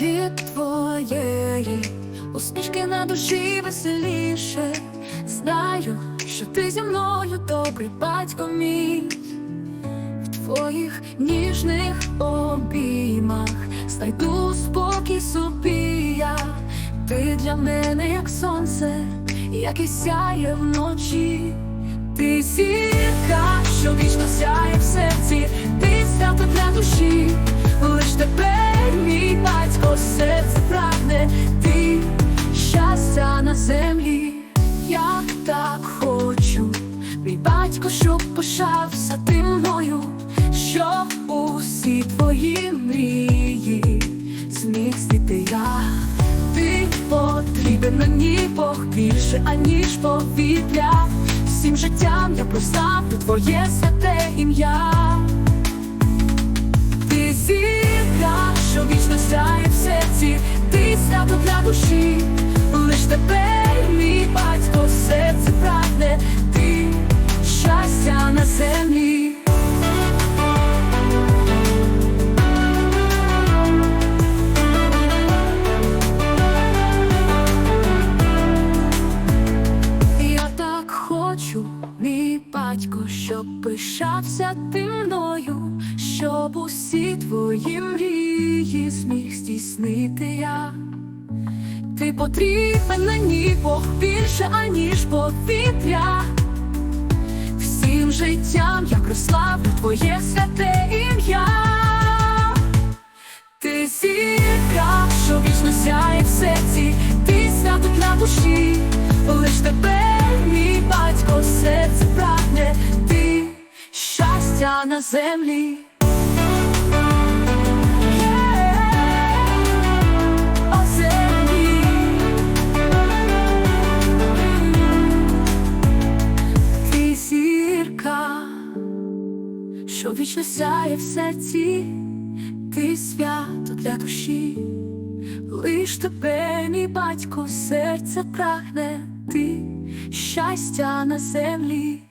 від твоєї усмішки на душі веселіше. Знаю, що ти зі мною добрий батько мій. В твоїх ніжних обіймах знайду спокій собі я. Ти для мене як сонце, яке сяє вночі. Ти зірка, що вічно сяє в серці, ти свято для душі, так хочу, мій батько, щоб пишався ти мною, щоб усі твої мрії зміг здійти я. Ти потрібен мені Бог більше, аніж повітря. Всім життям я прославлю твоє святе ім'я. Ти зірка, що вічно сяє в серці, ти свято для душі, щоб пишався ти мною, щоб усі твої мрії зміг здійснити я. Ти потрібен мені Бог більше, аніж повітря. Всім життям я прославлю твоє святе ім'я. Ти зірка, що вічно сяє в серці, ти свято для душі, лиш тебе, мій батько, серце щастя на землі. Що вічно сяє в серці, ти свято для душі, лиш тебе, мій батько, серце прагне, ти щастя на землі.